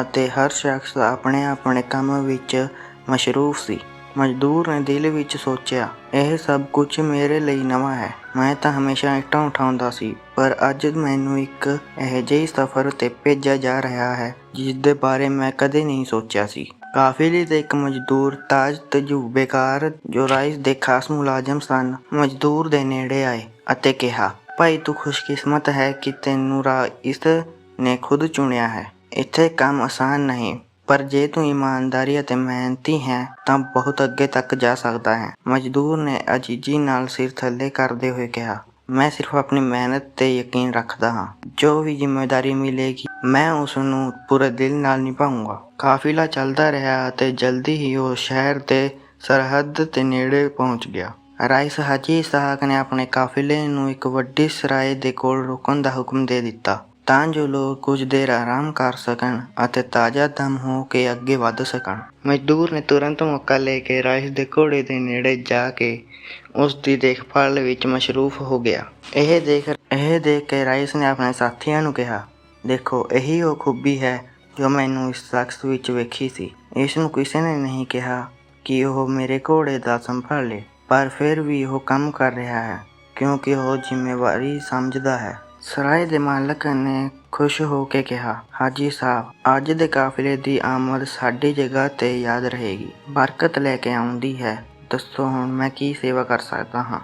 Speaker 1: ਅਤੇ ਹਰ ਸ਼ਖਸ ਆਪਣੇ ਆਪਣੇ ਕੰਮ ਵਿੱਚ ਮਸ਼ਰੂਫ ਸੀ। ਮਜ਼ਦੂਰ ਨੇ ਦਿਲ ਵਿੱਚ ਸੋਚਿਆ, ਇਹ ਸਭ ਕੁਝ ਮੇਰੇ ਲਈ ਨਵਾਂ ਹੈ। ਮੈਂ ਤਾਂ ਹਮੇਸ਼ਾ ਇੱਟਾਂ ਉਠਾਉਂਦਾ ਸੀ, ਪਰ ਅੱਜ ਮੈਨੂੰ ਇੱਕ ਇਹੋ ਜਿਹੀ ਸਫ਼ਰ ਤੇ ਭੇਜਿਆ ਜਾ ਰਿਹਾ ਹੈ ਜਿਸ ਦੇ ਬਾਰੇ ਮੈਂ ਕਦੇ ਨਹੀਂ ਸੋਚਿਆ ਸੀ। ਕਾਫਿਲੇ ਦੇ ਇੱਕ ਮਜ਼ਦੂਰ ਤਾਜ ਤਜੂਬੇਕਾਰ ਜੋ ਰਾਈਸ ਦੇ ਖਾਸ ਮੁਲਾਜ਼ਮ ਸਨ, ਮਜ਼ਦੂਰ ਦੇ ਨੇੜੇ ਆਏ ਅਤੇ ਕਿਹਾ, ਭਾਈ, ਤੂੰ ਖੁਸ਼ਕਿਸਮਤ ਹੈ ਕਿ ਤੈਨੂੰ ਰਾ ਇਸ ਨੇ ਖੁਦ ਚੁਣਿਆ ਹੈ। ਇੱਥੇ ਕੰਮ ਆਸਾਨ ਨਹੀਂ ਪਰ ਜੇ ਤੂੰ ਇਮਾਨਦਾਰੀ ਅਤੇ ਮਿਹਨਤੀ ਹੈ, ਤਾਂ ਬਹੁਤ ਅੱਗੇ ਤੱਕ ਜਾ ਸਕਦਾ ਹੈ। ਮਜ਼ਦੂਰ ਨੇ ਅਜੀਜੀ ਨਾਲ ਸਿਰ ਥੱਲੇ ਕਰਦੇ ਹੋਏ ਕਿਹਾ, ਮੈਂ ਸਿਰਫ ਆਪਣੀ ਮਿਹਨਤ ਤੇ ਯਕੀਨ ਰੱਖਦਾ ਹਾਂ। ਜੋ ਵੀ ਜ਼ਿੰਮੇਵਾਰੀ ਮਿਲੇਗੀ, ਮੈਂ ਉਸ ਨੂੰ ਪੂਰੇ ਦਿਲ ਨਾਲ ਨਿਭਾਉਂਗਾ ਕਾਫਿਲਾ ਚੱਲਦਾ ਰਿਹਾ ਅਤੇ ਜਲਦੀ ਹੀ ਉਹ ਸ਼ਹਿਰ ਦੇ ਸਰਹੱਦ ਦੇ ਨੇੜੇ ਪਹੁੰਚ ਗਿਆ। ਰਾਈਸ ਹਾਜੀ ਇਸਹਾਕ ਨੇ ਆਪਣੇ ਕਾਫਿਲੇ ਨੂੰ ਇੱਕ ਵੱਡੀ ਸਰਾਏ ਦੇ ਕੋਲ ਰੁਕਣ ਦਾ ਹੁਕਮ ਦੇ ਦਿੱਤਾ। ਤਾਂ ਜੋ ਲੋਕ ਕੁਝ ਦੇਰ ਆਰਾਮ ਕਰ ਸਕਣ ਅਤੇ ਤਾਜ਼ਾ ਦਮ ਹੋ ਕੇ ਅੱਗੇ ਵੱਧ ਸਕਣ। ਮਜ਼ਦੂਰ ਨੇ ਤੁਰੰਤ ਮੌਕਾ ਲੈ ਕੇ ਰਾਈਸ ਦੇ ਘੋੜੇ ਦੇ ਨੇੜੇ ਜਾ ਕੇ ਉਸ ਦੀ ਦੇਖਭਾਲ ਵਿੱਚ ਮਸ਼ਰੂਫ ਹੋ ਗਿਆ। ਇਹ ਦੇਖ ਇਹ ਦੇਖ ਕੇ ਰਾਈਸ ਨੇ ਆਪਣੇ ਸਾਥੀਆਂ ਨੂੰ ਕਿਹਾ, ਦੇਖੋ, ਇਹੀ ਉਹ ਖੂਬੀ ਹੈ ਜੋ ਮੈਨੂੰ ਇਸ ਸ਼ਖਸ ਵਿੱਚ ਵੇਖੀ ਸੀ। ਇਸ ਨੂੰ ਕਿਸੇ ਨੇ ਨਹੀਂ ਕਿਹਾ ਕਿ ਉਹ ਮੇਰੇ ਘੋੜੇ ਦਾ ਸੰਭਾਲੇ, ਪਰ ਫਿਰ ਵੀ ਉਹ ਕੰਮ ਕਰ ਰਿਹਾ ਹੈ, ਕਿਉਂਕਿ ਉਹ ਜ਼ਿੰਮੇਵਾਰੀ ਸਮਝਦਾ ਹੈ। ਸਰਾਏ ਦੇ ਮਾਲਕ ਨੇ ਖੁਸ਼ ਹੋ ਕੇ ਕਿਹਾ, ਹਾਜੀ ਸਾਹਿਬ, ਅੱਜ ਦੇ ਕਾਫਿਲੇ ਦੀ ਆਮਦ ਸਾਡੀ ਜਗ੍ਹਾ ਤੇ ਯਾਦ ਰਹੇਗੀ। ਬਰਕਤ ਲੈ ਕੇ ਆਉਂਦੀ ਹੈ। ਦੱਸੋ ਹੁਣ ਮੈਂ ਕੀ ਸੇਵਾ ਕਰ ਸਕਦਾ ਹਾਂ?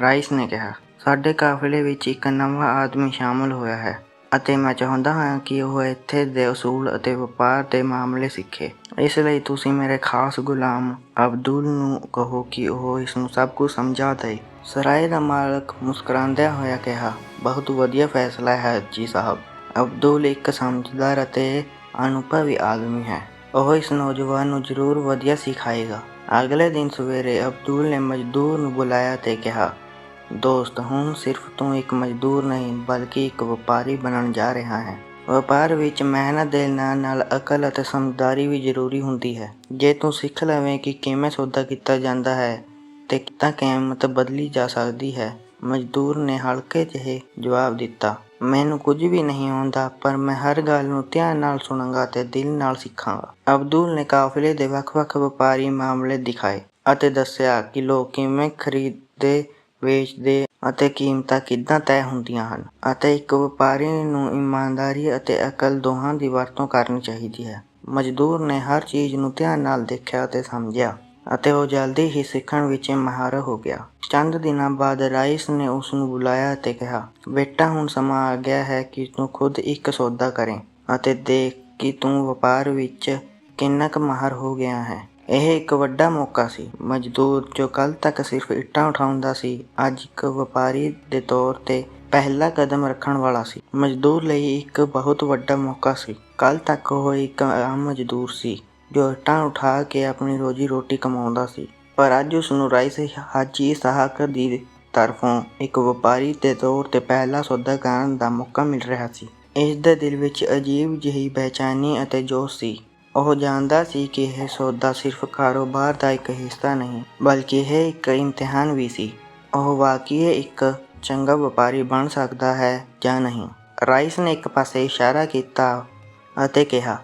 Speaker 1: ਰਾਈਸ ਨੇ ਕਿਹਾ, ਸਾਡੇ ਕਾਫਿਲੇ ਵਿੱਚ ਇੱਕ ਨਵਾਂ ਆਦਮੀ ਸ਼ਾਮਲ ਹੋਇਆ ਹੈ ਅਤੇ ਮੈਂ ਚਾਹੁੰਦਾ ਹਾਂ ਕਿ ਉਹ ਇੱਥੇ ਦੇ ਉਸੂਲ ਅਤੇ ਵਪਾਰ ਦੇ ਮਾਮਲੇ ਸਿੱਖੇ। ਇਸ ਲਈ ਤੁਸੀਂ ਮੇਰੇ ਖਾਸ ਗੁਲਾਮ ਅਬਦੁਲ ਨੂੰ ਕਹੋ ਕਿ ਉਹ ਇਸ ਨੂੰ ਸਭ ਕੁਝ ਸਮਝਾ ਦੇ ਸਰਾਏ ਦਾ ਮਾਲਕ ਮੁਸਕਰਾਉਂਦਿਆਂ ਹੋਇਆ ਕਿਹਾ, ਬਹੁਤ ਵਧੀਆ ਫੈਸਲਾ ਹੈ ਜੀ ਸਾਹਿਬ। ਅਬਦੁਲ ਇੱਕ ਸਮਝਦਾਰ ਅਤੇ ਅਨੁਭਵੀ ਆਦਮੀ ਹੈ। ਉਹ ਇਸ ਨੌਜਵਾਨ ਨੂੰ ਜ਼ਰੂਰ ਵਧੀਆ ਸਿਖਾਏਗਾ। ਅਗਲੇ ਦਿਨ ਸਵੇਰੇ ਅਬਦੁਲ ਨੇ ਮਜ਼ਦੂਰ ਨੂੰ ਬੁਲਾਇਆ ਤੇ ਕਿਹਾ, ਦੋਸਤ, ਹੁਣ ਸਿਰਫ ਤੂੰ ਇੱਕ ਮਜ਼ਦੂਰ ਨਹੀਂ, ਬਲਕਿ ਇੱਕ ਵਪਾਰੀ ਬਣਨ ਜਾ ਰਿਹਾ ਹੈ। ਵਪਾਰ ਵਿੱਚ ਮਿਹਨਤ ਦੇ ਨਾਲ ਨਾਲ ਅਕਲ ਅਤੇ ਸਮਝਦਾਰੀ ਵੀ ਜ਼ਰੂਰੀ ਹੁੰਦੀ ਹੈ। ਜੇ ਤੂੰ ਸਿੱਖ ਲਵੇਂ ਕਿ ਕਿਵੇਂ ਸੌਦਾ ਕੀਤਾ ਜਾਂਦਾ ਹੈ ਤੇ ਕਿੱਦਾਂ ਕੀਮਤ ਬਦਲੀ ਜਾ ਸਕਦੀ ਹੈ। ਮਜ਼ਦੂਰ ਨੇ ਹਲਕੇ ਜਿਹੇ ਜਵਾਬ ਦਿੱਤਾ, ਮੈਨੂੰ ਕੁਝ ਵੀ ਨਹੀਂ ਆਉਂਦਾ, ਪਰ ਮੈਂ ਹਰ ਗੱਲ ਨੂੰ ਧਿਆਨ ਨਾਲ ਸੁਣਾਂਗਾ ਤੇ ਦਿਲ ਨਾਲ ਸਿੱਖਾਂਗਾ। ਅਬਦੁਲ ਨੇ ਕਾਫਲੇ ਦੇ ਵੱਖ-ਵੱਖ ਵਪਾਰੀ ਮਾਮਲੇ ਦਿਖਾਏ ਅਤੇ ਦੱਸਿਆ ਕਿ ਲੋਕ ਕਿਵੇਂ ਖਰੀਦਦੇ, ਵੇਚਦੇ ਅਤੇ ਕੀਮਤਾਂ ਕਿੱਦਾਂ ਤੈਅ ਹੁੰਦੀਆਂ ਹਨ ਅਤੇ ਇੱਕ ਵਪਾਰੀ ਨੂੰ ਇਮਾਨਦਾਰੀ ਅਤੇ ਅਕਲ ਦੋਹਾਂ ਦੀ ਵਰਤੋਂ ਕਰਨੀ ਚਾਹੀਦੀ ਹੈ। ਮਜ਼ਦੂਰ ਨੇ ਹਰ ਚੀਜ਼ ਨੂੰ ਧਿਆਨ ਨਾਲ ਦੇਖਿਆ ਅਤੇ ਸਮਝਿਆ। ਅਤੇ ਉਹ ਜਲਦੀ ਹੀ ਸਿੱਖਣ ਵਿੱਚ ਮਾਹਰ ਹੋ ਗਿਆ। ਚੰਦ ਦਿਨਾਂ ਬਾਅਦ ਰਾਈਸ ਨੇ ਉਸ ਨੂੰ ਬੁਲਾਇਆ ਅਤੇ ਕਿਹਾ, ਬੇਟਾ, ਹੁਣ ਸਮਾਂ ਆ ਗਿਆ ਹੈ ਕਿ ਤੂੰ ਖੁਦ ਇੱਕ ਸੌਦਾ ਕਰੇ ਅਤੇ ਦੇਖ ਕਿ ਤੂੰ ਵਪਾਰ ਵਿੱਚ ਕਿੰਨਾ ਕੁ ਮਾਹਰ ਹੋ ਗਿਆ ਹੈ ਇਹ ਇੱਕ ਵੱਡਾ ਮੌਕਾ ਸੀ। ਮਜ਼ਦੂਰ ਜੋ ਕੱਲ ਤੱਕ ਸਿਰਫ ਇੱਟਾਂ ਉਠਾਉਂਦਾ ਸੀ, ਅੱਜ ਇੱਕ ਵਪਾਰੀ ਦੇ ਤੌਰ ਤੇ ਪਹਿਲਾ ਕਦਮ ਰੱਖਣ ਵਾਲਾ ਸੀ। ਮਜ਼ਦੂਰ ਲਈ ਇੱਕ ਬਹੁਤ ਵੱਡਾ ਮੌਕਾ ਸੀ। ਕੱਲ ਤੱਕ ਉਹ ਇੱਕ ਆਮ ਮਜ਼ਦੂਰ ਸੀ। ਜੋ ਇੱਟਾਂ ਉਠਾ ਕੇ ਆਪਣੀ ਰੋਜੀ ਰੋਟੀ ਕਮਾਉਂਦਾ ਸੀ। ਪਰ ਅੱਜ ਉਸ ਨੂੰ ਰਾਈਸ ਹਾਜੀ ਸਾਹਕ ਦੀ ਤਰਫੋਂ ਇੱਕ ਵਪਾਰੀ ਦੇ ਤੌਰ ਤੇ ਪਹਿਲਾ ਸੌਦਾ ਕਰਨ ਦਾ ਮੌਕਾ ਮਿਲ ਰਿਹਾ ਸੀ। ਇਸ ਦੇ ਦਿਲ ਵਿੱਚ ਅਜੀਬ ਜਿਹੀ ਬੇਚੈਨੀ ਅਤੇ ਜੋਸ਼ ਸੀ। ਉਹ ਜਾਣਦਾ ਸੀ ਕਿ ਇਹ ਸੌਦਾ ਸਿਰਫ ਕਾਰੋਬਾਰ ਦਾ ਇੱਕ ਹਿੱਸਾ ਨਹੀਂ, ਬਲਕਿ ਇਹ ਇੱਕ ਇਮਤਿਹਾਨ ਵੀ ਸੀ। ਉਹ ਵਾਕਈ ਇੱਕ ਚੰਗਾ ਵਪਾਰੀ ਬਣ ਸਕਦਾ ਹੈ ਜਾਂ ਨਹੀਂ? ਰਾਈਸ ਨੇ ਇੱਕ ਪਾਸੇ ਇਸ਼ਾਰਾ ਕੀਤਾ ਅਤੇ ਕਿਹਾ